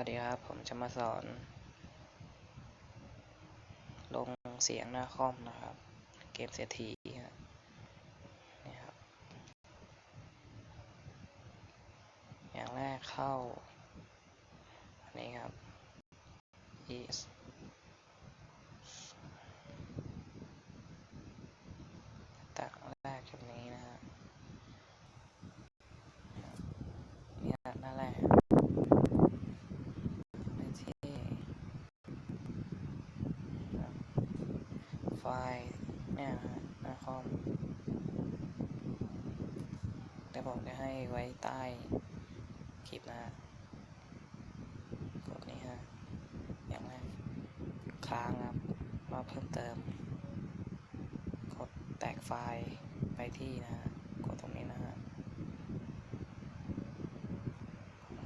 วัสดีครับ ผมจะมาสอน ลงเสียงหน้าคอมนะครับ เกมเศรษฐีครับนี่ครับ อย่างแรกเข้า อันนี้ครับ e s กแรกแบบนี้นะฮะนี่ฮะหน้าแรกไปที่ครับไฟ ล์เนี่ยฮะหน้าคอม แต่ผมจะให้ไว้ใต้คลิปนะฮะกดนี้ฮะ อย่างแรกค้างครับมาเพิ่มเติม กดแตกไฟล์ไปที่นะฮะ กดตรงนี้นะฮะ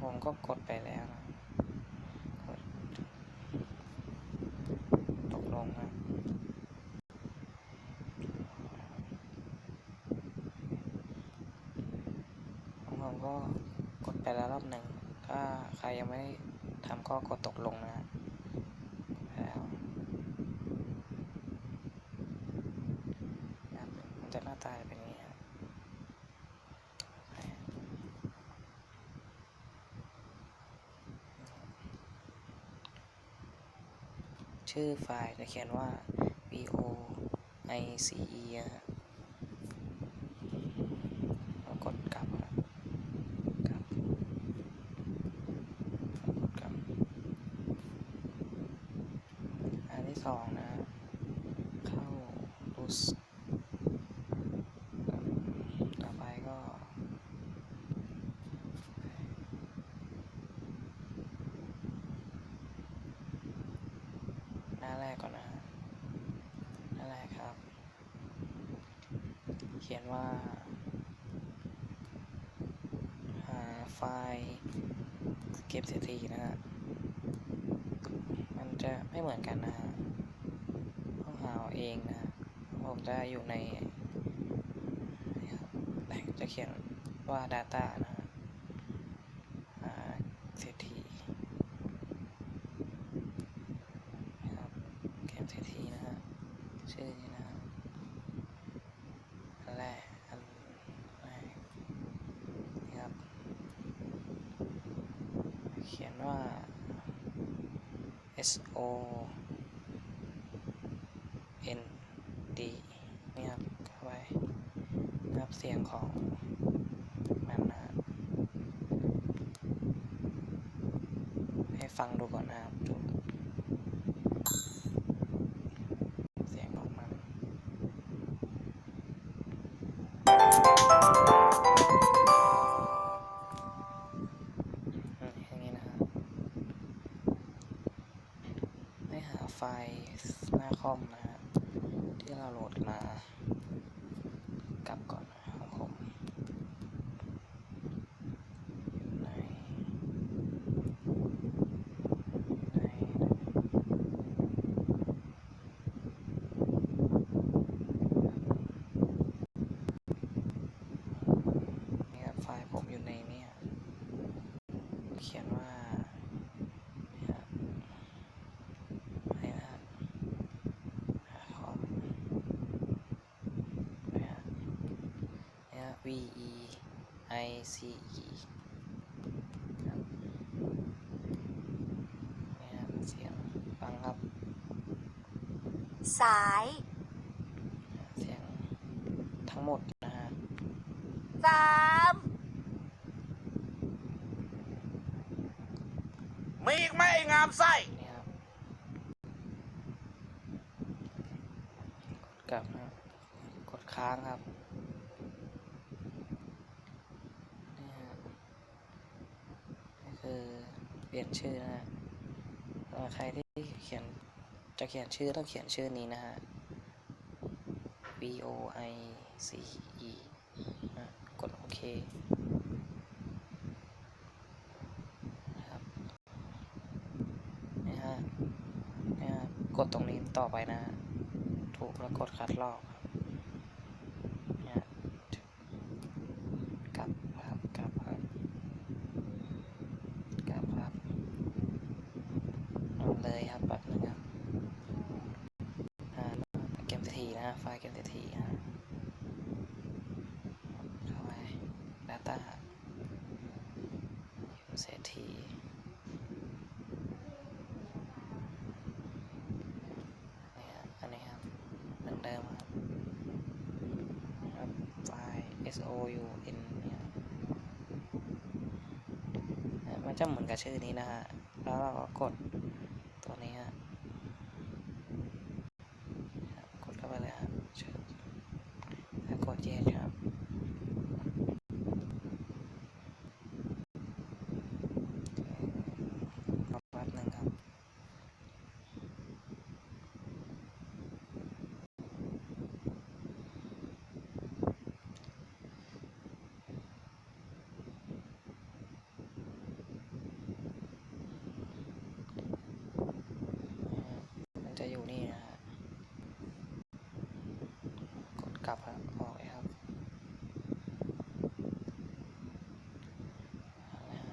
ผมก็กดไปแล้วนะ กด ตกลงนะผม ก็กดไปแล้วรอบหนึ่ง ถ้าใครยังไม่ทำก็กดตกลงนะแล้วมันจะหน้าตาเป็นอย่างนี้ครับชื่อไฟล์จะเขียนว่า v o i c e นะฮะแล้วกดกลับครับกลับแล้วกดกลับ อันที่ สองนะ เข้า lus ต่อไปก็หน้าแรกก่อนนะหน้าแรกครับ เขียนว่า หาไฟล์เก็บเศรษฐีนะฮะมันจะไม่เหมือนกันนะฮะ เองนะผมจะอยู่ในจะเขียนว่า Data นะเศรษฐีนะครับเกมเศรษฐีนะฮะชื่อนี้นะฮะอันแรกอันแรกนี่ครับ เขียนว่า S O N D นี่ครับเข้าไปนะครับเสียงของมันนะให้ฟังดูก่อนนะครับดูเสียงของมันอืมอย่างนี้นะฮะให้หาไฟหน้าคอมนะฮะ ที่เราโหลดมา กลับก่อนของผมไหนไหน นี่ครับไฟล์ผมอยู่ในเนี่ยเขียนว่าเนี่ยครับนี่นะครับคอมเนี่ยครับเนี่ย V E I C E ครับเนี่ยครับเสียงฟังครับสาย เสียงทั้งหมดนะฮะสามมีอีกไหมไอ้งามไส้ นี่ครับกดกลับนะครับกดค้างครับ นี่ฮะนี่คือเปลี่ ยนชื่อนะฮะใครที่เขียนจะเขียนชื่อต้องเขียนชื่อนี้นะฮะ V O I C E กดโอเคนะครับนี่ฮะนี่ฮะกดตรงนี้ต่อไปนะฮะถูกแล้วกดคัดลอกครับเนี่ยกลับครับกลับครับกลับครับ เกมเศรษฐีฮะเข้าไป Data เกมเศรษฐีนี่ฮะอันนี้ครับเหมือนเดิมครับครับไฟล์ S O U N เนี่ยมันจะเหมือนกับชื่อนี้นะฮะ แล้วเราก็กดตัวนี้ฮะ กดเข้าไปเลยครับเชิญแล้วกดเย็นครับ รอแป๊บหนึ่งครับ มันจะอยู่นี่นะฮะ กดกลับครับออกเลยครับเอาละฮะ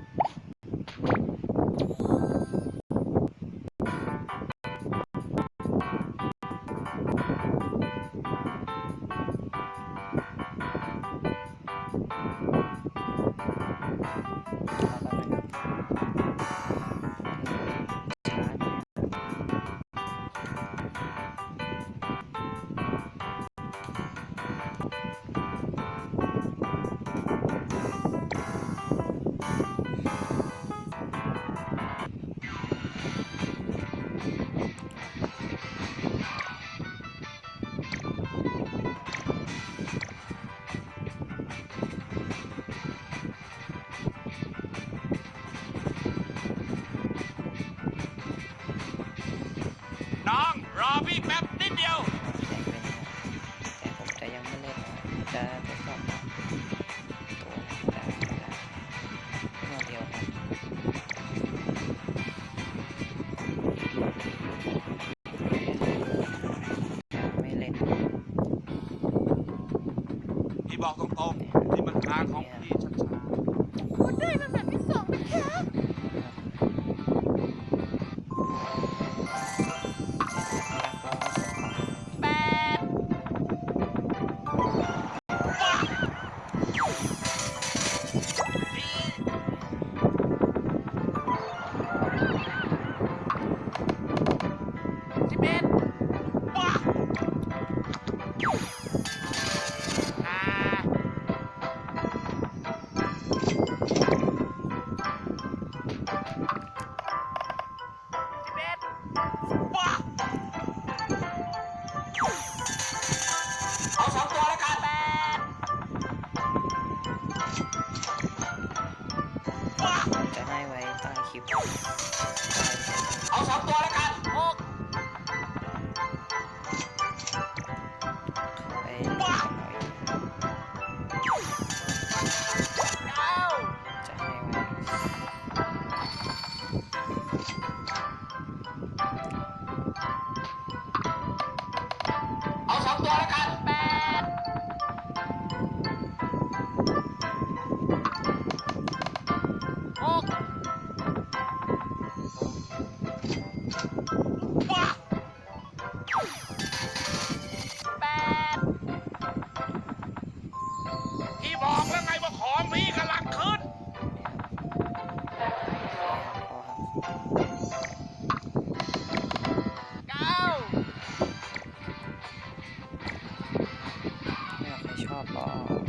น้อง รอพี่แป๊บนิดเดียว แต่ผมจะยังไม่เล่นนะจะทดสอบตัวได้ได้เมื่อเดียวครับยังไม่เล่นพี่บอกตรงๆนี่มันทางของพี่ชัดคุณได้มันแบบ ไ 봐.